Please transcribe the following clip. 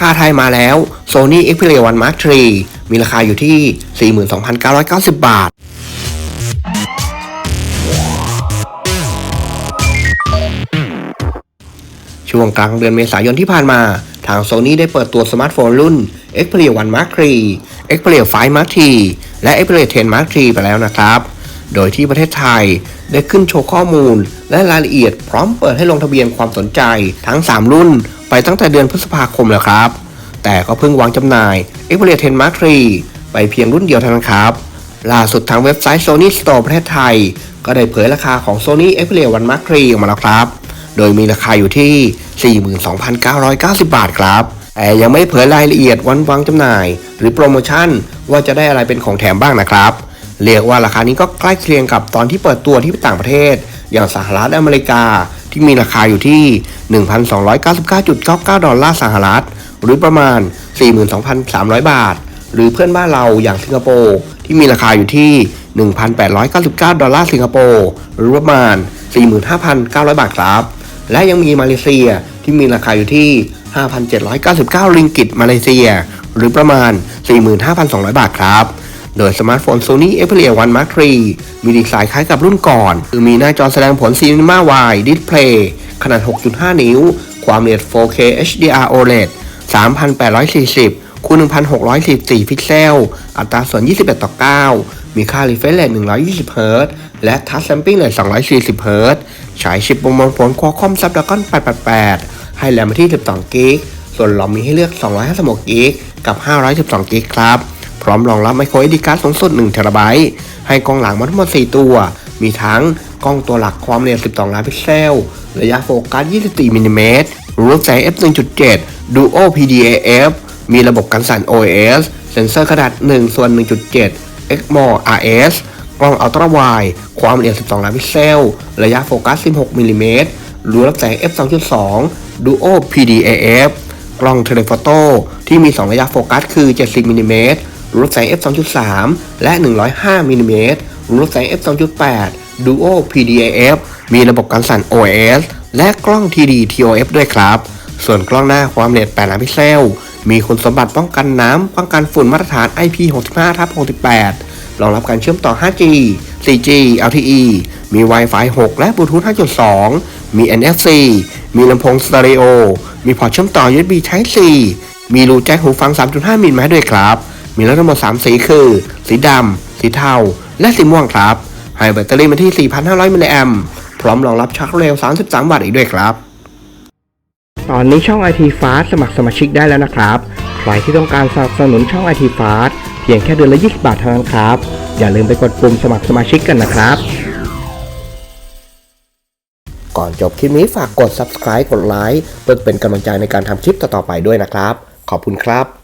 ค่าไทยมาแล้ว Sony Xperia 1 Mark III มีราคาอยู่ที่ 42,990 บาท ช่วงกลางเดือนเมษายนที่ผ่านมา ทาง Sony ได้เปิดตัวสมาร์ทโฟนรุ่น Xperia 1 Mark III Xperia 5 Mark III และ Xperia 10 Mark III ไปแล้วนะครับ โดยที่ประเทศไทยได้ขึ้นโชว์ข้อมูลและรายละเอียดพร้อมเปิดให้ลงทะเบียนความสนใจทั้ง 3 รุ่น ไปตั้งแต่เดือนพฤษภาคมแล้วครับ แต่ก็เพิ่งวางจำหน่าย Xperia 10 Mark III ไปเพียงรุ่นเดียวเท่านั้นครับ ล่าสุดทางเว็บไซต์ Sony Store ประเทศไทย ก็ได้เผยราคาของ Sony Xperia 1 Mark III ออกมาแล้วครับ โดยมีราคาอยู่ที่ 42,990 บาทครับแต่ยังไม่เผยรายละเอียดวันวางจำหน่าย หรือโปรโมชั่นว่าจะได้อะไรเป็นของแถมบ้างนะครับ เรียกว่าราคานี้ก็ใกล้เคียงกับตอนที่เปิดตัวที่ต่างประเทศ อย่างสหรัฐอเมริกา ที่มีราคาอยู่ที่ 1,299.99 ดอลลาร์สหรัฐ หรือประมาณ 42,300 บาท หรือเพื่อนบ้านเราอย่างสิงคโปร์ที่มีราคาอยู่ที่ 1,899 ดอลลาร์สิงคโปร์หรือประมาณ 45,900 บาทครับ และยังมีมาเลเซียที่มีราคาอยู่ที่ 5,799 ริงกิตมาเลเซีย หรือประมาณ 45,200 บาทครับ โดยสมาร์ทโฟน Sony Xperia 1 Mark III มีดีไซน์คล้ายกับรุ่นก่อน คือมีหน้าจอแสดงผล Cinema Wide Display ขนาด 6.5 นิ้ว ความละเอียด 4K HDR OLED 3,840คูณ1,644 พิกเซล อัตราส่วน 21 ต่อ 9 มีค่า refresh rate 120เฮิรตซ์และ touch sampling rate 240เฮิรตซ์ใช้ชิปประมวลผล Qualcomm Snapdragon 888 ให้แรมที่ 12 กิก ส่วนรอมมีให้เลือก 256 กิก กับ 512 กิกครับ พร้อมรองรับ micro SD card สูงสุด1เทราไบต์ให้กล้องหลังมาทั้งหมด 4 ตัว มีทั้งกล้องตัวหลักความละเอียด12 ล้านพิกเซล ระยะโฟกัส 24มิลลิเมตรรูปแสง f 1.7 Duo PDAF มีระบบกันสั่น OIS เซ็นเซอร์ขนาด1ส่วน1.7 XMOR RS กล้องอัลตร้าไวด์ความละเอียด 12 ล้านพิกเซล ระยะโฟกัส 16 มิลลิเมตรรูรับแสง f 2.2 Duo PDAF กล้องเทเลโฟโต้ที่มี 2 ระยะโฟกัสคือ 70มิลลิเมตร รูรับแสง f 2.3 และ 105มิลลิเมตรรูรับแสง f 2.8 Duo PDAF มีระบบกันสั่น OIS และกล้อง TD TOF ด้วยครับ ส่วนกล้องหน้าความละเอียด8ล้านพิกเซล มีคุณสมบัติป้องกันน้ำป้องกันฝุ่นมาตรฐาน IP65 ทับ68รองรับการเชื่อมต่อ 5G 4G LTE มี Wi-Fi 6 และ Bluetooth 5.2 มี NFC มีลำโพงสเตอริโอ มีพอร์ตเชื่อมต่อ USB Type C มีรูแจ็คหูฟัง 3.5 มิลมาให้ด้วยครับ มีรถทั้งหมด 3 สีคือ สีดำ สีเทา และสีม่วงครับให้แบตเตอรี่มาที่ 4,500 มิลลิแอมป์พร้อมรองรับชาร์จเร็ว 33 วัตต์อีกด้วยครับ ตอนนี้ช่อง IT Fast สมัครสมาชิกได้แล้วนะครับ ใครที่ต้องการสนับสนุนช่อง IT Fast เพียงแค่เดือนละ 20 บาทเท่านั้นครับ อย่าลืมไปกดปุ่มสมัครสมาชิกกันนะครับก่อนจบคลิปนี้ฝากกด subscribe กดไลค์เพื่อเป็นกำลังใจในการทำคลิปต่อๆไปด้วยนะครับ ขอบคุณครับ